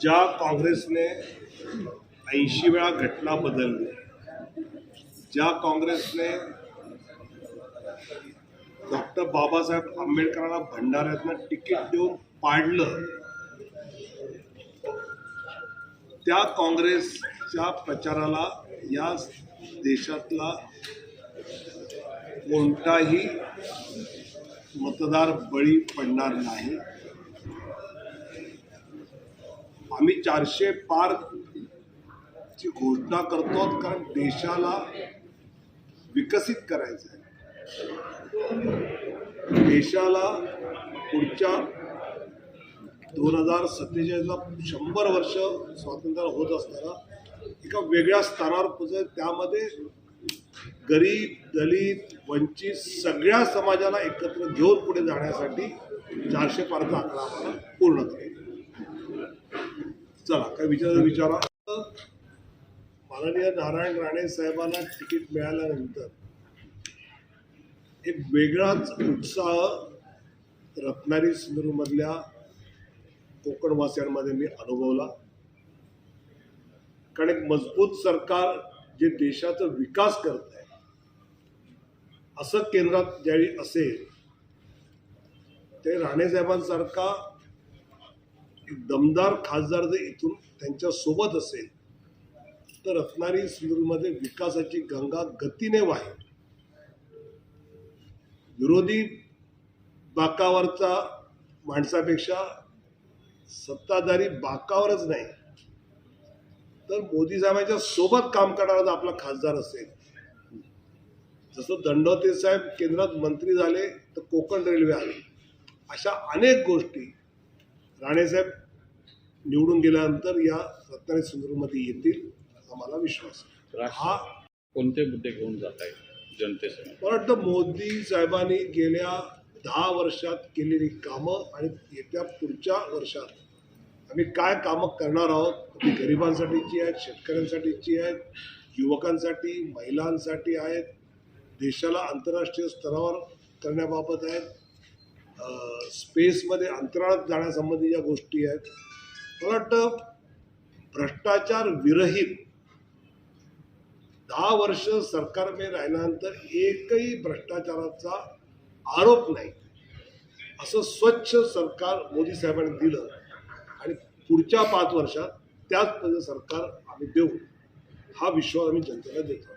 ज्या काँग्रेसने ऐंशी वेळा घटना बदलली ज्या काँग्रेसने डॉक्टर बाबासाहेब आंबेडकरांना भंडाऱ्यातनं तिकीट देऊन पाडलं त्या काँग्रेसच्या प्रचाराला या देशातला कोणताही मतदार बळी पडणार नाही. आम्ही चारशे पार ची घोषणा करतो कारण देशाला विकसित करायचं आहे. देशाला पुढच्या दोन हजार सत्तेचाळीसला शंभर वर्ष स्वातंत्र्य होत असताना एका वेगळ्या स्तरावर पोचत त्यामध्ये गरीब दलित वंचित सगळ्या समाजाला एकत्र घेऊन पुढे जाण्यासाठी चारशे पारचा आकडा आम्हाला पूर्ण करेल चला काय विचार विचारा. माननीय नारायण राणे साहेबांना तिकीट मिळाल्यानंतर एक वेगळाच उत्साह रत्नागिरी सिंधुदुर्गमधल्या कोकणवासियांमध्ये मी अनुभवला. कारण एक मजबूत सरकार जे देशाचा विकास करत आहे असं केंद्रात ज्यावेळी असेल ते राणेसाहेबांसारखा एक दमदार खासदार जर इथून त्यांच्यासोबत असेल तर रत्नागिरी सिंधुदुर्गमध्ये विकासाची गंगा गतीने वाहेल. विरोधी बाकावरचा माणसापेक्षा सत्ताधारी बाकावरच नाही. तर मोदी साहेबांच्या सोबत काम करणारा आपला खासदार असेल जसं दंडवते साहेब केंद्रात मंत्री झाले तर कोकण रेल्वे आली अशा अनेक गोष्टी राणेसाहेब निवडून गेल्यानंतर या रत्नागिरी सिंधुदुर्गमध्ये येतील असा मला विश्वास आहे. हा कोणते मुद्दे घेऊन जात आहेत जनतेसमोर? मला वाटतं मोदी साहेबांनी गेल्या दहा वर्षात केलेली कामं आणि येत्या पुढच्या वर्षात आम्ही काय कामं करणार आहोत ती गरिबांसाठीची आहेत शेतकऱ्यांसाठीची आहेत युवकांसाठी महिलांसाठी आहेत देशाला आंतरराष्ट्रीय स्तरावर करण्याबाबत आहेत. स्पेसमध्ये अंतराळात जाण्यासंबंधी ज्या गोष्टी आहेत मला वाटतं भ्रष्टाचार विरहित दहा वर्ष सरकारमध्ये राहिल्यानंतर एकही भ्रष्टाचाराचा आरोप नाही. असं स्वच्छ सरकार मोदी साहेबांनी दिलं आणि पुढच्या पाच वर्षात त्याच सरकार आम्ही देऊ. हा विश्वास आम्ही जनतेला देतो.